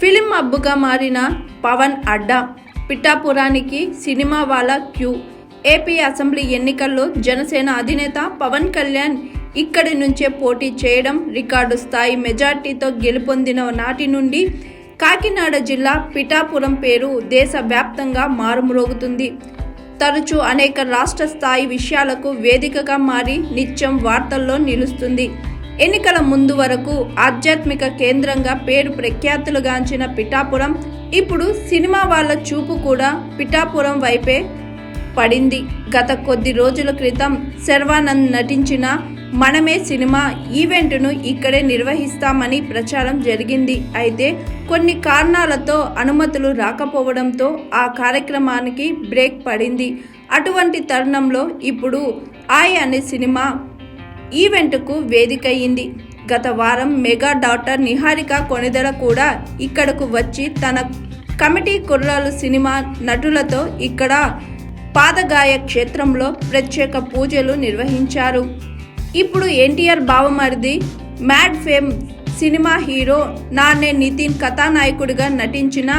Film అబ్బుగా మారిన పవన్ అడ్డా పిఠాపురానికి సినిమా వాళ్ళ క్యూ. ఏపీ అసెంబ్లీ ఎన్నికల్లో జనసేన అధినేత పవన్ కళ్యాణ్ ఇక్కడి నుంచే పోటీ చేయడం రికార్డు స్థాయి మెజార్టీతో గెలుపొందిన నాటి నుండి కాకినాడ జిల్లా పిఠాపురం పేరు దేశవ్యాప్తంగా మారుమ్రోగుతుంది. తరచూ అనేక రాష్ట్ర స్థాయి విషయాలకు వేదికగా మారి నిత్యం వార్తల్లో నిలుస్తుంది. ఎన్నికల ముందు వరకు ఆధ్యాత్మిక కేంద్రంగా పేరు ప్రఖ్యాతులుగాంచిన పిఠాపురం ఇప్పుడు సినిమా వాళ్ళ చూపు కూడా పిఠాపురం వైపే పడింది. గత కొద్ది రోజుల క్రితం శర్వానంద్ నటించిన మనమే సినిమా ఈవెంట్ను ఇక్కడే నిర్వహిస్తామని ప్రచారం జరిగింది. అయితే కొన్ని కారణాలతో అనుమతులు రాకపోవడంతో ఆ కార్యక్రమానికి బ్రేక్ పడింది. అటువంటి తరుణంలో ఇప్పుడు ఆయ్ అనే సినిమా ఈవెంట్కు వేదికయ్యింది గత వారం మెగా డాక్టర్ నిహారిక కొనిదెల కూడా ఇక్కడకు వచ్చి తన కమిటీ కుర్రాలు సినిమా నటులతో ఇక్కడ పాదగాయ క్షేత్రంలో ప్రత్యేక పూజలు నిర్వహించారు. ఇప్పుడు ఎన్టీఆర్ బావమరిది మ్యాడ్ ఫేమ్ సినిమా హీరో నానే నితిన్ కథానాయకుడిగా నటించిన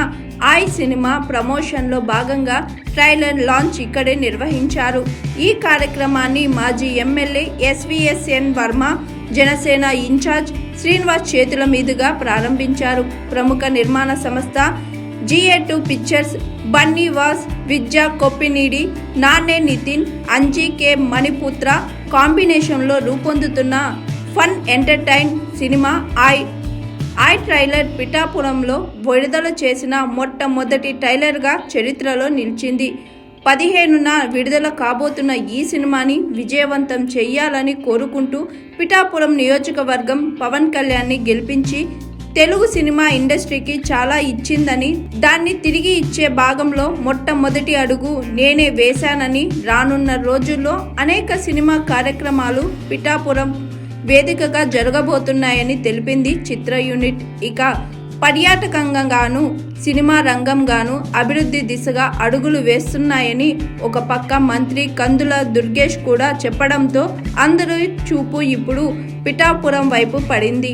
ఆయ్ సినిమా ప్రమోషన్లో భాగంగా ట్రైలర్ లాంచ్ ఇక్కడే నిర్వహించారు. ఈ కార్యక్రమాన్ని మాజీ MLA SVSN Varma Janasena in-charge Srinivas చేతుల మీదుగా ప్రారంభించారు. ప్రముఖ నిర్మాణ సంస్థ GA two pictures Bunny Vas Vidya Koppineedi నానే నితిన్ అంజీ కే మణిపుత్ర కాంబినేషన్లో రూపొందుతున్న ఫన్ ఎంటర్టైన్ సినిమా ఆయ్ ఆయ్ ట్రైలర్ పిఠాపురంలో విడుదల చేసిన మొట్టమొదటి ట్రైలర్గా చరిత్రలో నిలిచింది. పదిహేనున విడుదల కాబోతున్న ఈ సినిమాని విజయవంతం చేయాలని కోరుకుంటూ పిఠాపురం నియోజకవర్గం పవన్ కళ్యాణ్ని గెలిపించి తెలుగు సినిమా ఇండస్ట్రీకి చాలా ఇచ్చిందని దాన్ని తిరిగి ఇచ్చే భాగంలో మొట్టమొదటి అడుగు నేనే వేశానని రానున్న రోజుల్లో అనేక సినిమా కార్యక్రమాలు పిఠాపురం వేదికగా జరగబోతున్నాయని తెలిపింది చిత్ర యూనిట్. ఇక పర్యాటకంగాను సినిమా రంగంగాను అభివృద్ధి దిశగా అడుగులు వేస్తున్నాయని ఒక పక్క మంత్రి కందుల దుర్గేష్ కూడా చెప్పడంతో అందరూ చూపు ఇప్పుడు పిఠాపురం వైపు పడింది.